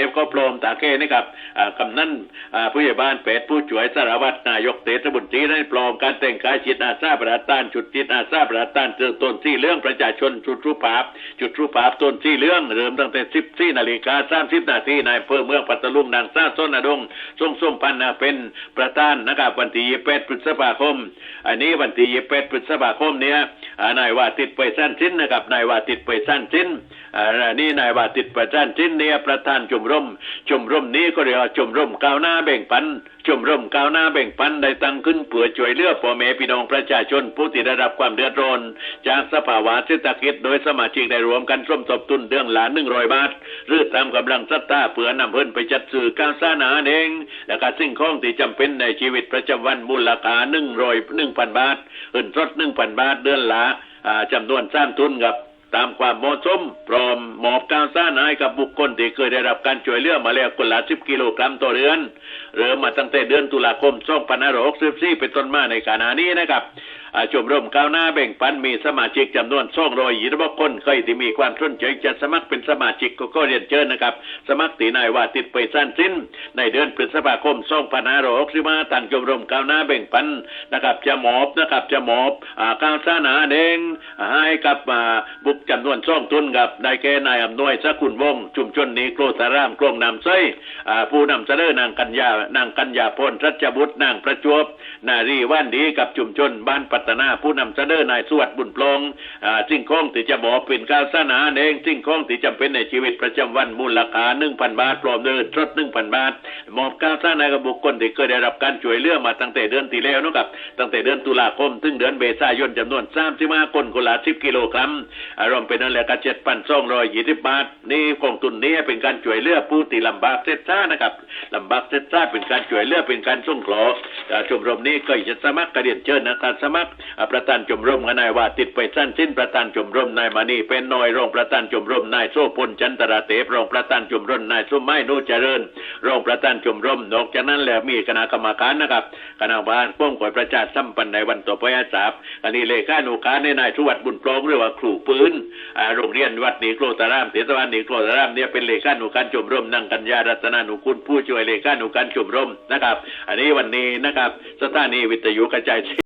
เนี่ยก็ปลอมตาเก้นะครับกำนันผู้ใหญ่บ้านเป็ดผู้ช่วยสารวัตรนายกเทศมนตรีได้ปลอมการแต่งกายจิตอาสาประต้านจุดจิตอาสาประต้านเจอต้นที่เรื่องประชาชนจุดรูปภาพจุดรูปภาพต้นที่เรื่องเริ่มตั้งแต่สิบสี่นาฬิกาสามสิบนาทีนายอำเภอเมืองปัตตลุงนางซาส้นอดงทรงทรงพันธ์เป็นประธานนะครับวันที่ยี่สิบแปดพฤษภาคม อันนี้วันที่ยี่สิบแปดพฤษภาคมเนี้ย นายว่าติดไปสั้นสิ้นนะครับนายว่าติดไปสั้นสิ้นนี่นายว่าติดไปสั้นสิ้นเนี่ยประธานชมรมชมรมนี้ก็เรียกว่าชมรมก้าวหน้าแบ่งปันชมรมก้าวหน้าแบ่งปันได้ตั้งขึ้นเพื่อช่วยเหลือพ่อแม่พี่น้องประชาชนผู้ที่ได้รับความเดือดร้อนจากสภาวะเศรษฐกิจโดยสมาชิกได้รวมกันร่วมทบทุนเดือนละหนึ่งร้อยบาทหรือตามกำลังศรัทธาเพื่อนำเพิ่นไปจัดซื้อการสร้างอาหารเองและก็สิ่งของที่จำเป็นในชีวิตประจำวันมูลค่าหนึ่งร้อยหนึ่งพันบาทเอินสดหนึ่งพันบาทเดือนละ จำนวนสร้างทุนกับตามความเหมาะสมพร้อมมอบการสร้างให้กับบุคคลที่เคยได้รับการช่วยเหลือมาแล้วคนละ10กิโลกรัมต่อเดือน เริ่มมาตั้งแต่เดือนตุลาคม2564เป็นต้นมาในขณะนี้นะครับ ชมรมก้าวหน้าแบ่งปันมีสมาชิกจำนวน220คนใครที่มีความสนใจจะสมัครเป็นสมาชิกก็ก็เรียนเชิญนะครับ สมัครตีนายว่าติดไปสั้นสิ้น ในเดือนพฤษภาคม2565ทางชมรมก้าวหน้าแบ่งปันนะครับ จะมอบนะครับจะมอบอ่าก้าวสางอาหารเองให้กับอาบุคจำนวนสองทุนครับได้แก่นายอำนวยสกุลวงศ์ชุมชนนี้โกรธารามกรงนำไส้อ่าผู้นำเสนอนางกัญญานางกัญญาพลรัชบุตรนางประจวบ นารีว่านดีกับชุมชนบ้านปัตนาผู้นำเสนอนายสวัสดิ์บุญปลงสิ่งของที่จะบอกเป็นการสนาเองสิ่งของที่จำเป็นในชีวิตประจำวันมูลค่าหนึ่งพันบาทพร้อมเดินทดหนึ่งพันบาทมอบการสนากับบุคคลที่เคยได้รับการช่วยเหลือมาตั้งแต่เดือนที่แล้วนะครับตั้งแต่เดือนตุลาคม ถึงเดือนเมษายนจำนวนสามสิบห้าคนคนละสิบกิโลกรัมอารมณ์เป็นนั่นแหละก็เจ็ดพันสองร้อยยี่สิบบาทนี่กองทุนนี้เป็นการช่วยเหลือผู้ที่ลำบากเส็จซ่านะครับลำบากเส็จซ่าเป็นการช่วยเหลือเป็นการส่งเคราะห์อ่าชมรมนี้ก็จะสมัครกระเรียนเชิญนะครับสมัครประธานชมรมนายว่าติดไปสั้นสิ้นประธานชมรมนายมานีเป็นน้อยรองประธานชมรมนายโซพลจันตราเตปรองประธานชมรมนายสุไม้นุเจริญ รองประธานชมรมนอกจากนั้นแล้วมีคณะกรรมการนะครับคณะกรรมการป้องกันประชาสัมพันธ์ในวันต่อไปอาสาบอันนี้เลขานุการในนายสุวัสดิ์บุญปรองหรือว่าครูปืนโรงเรียนวัดนิโครตารามเทศบาลนิโครตารามเนี่ยเป็นเลขานุการชมรมนางกัญญารัตนานุคุณผู้ช่วยเลขานุการชมรมนะครับ อันนี้วันนี้นะครับสถานีวิทยุกระจายเสียง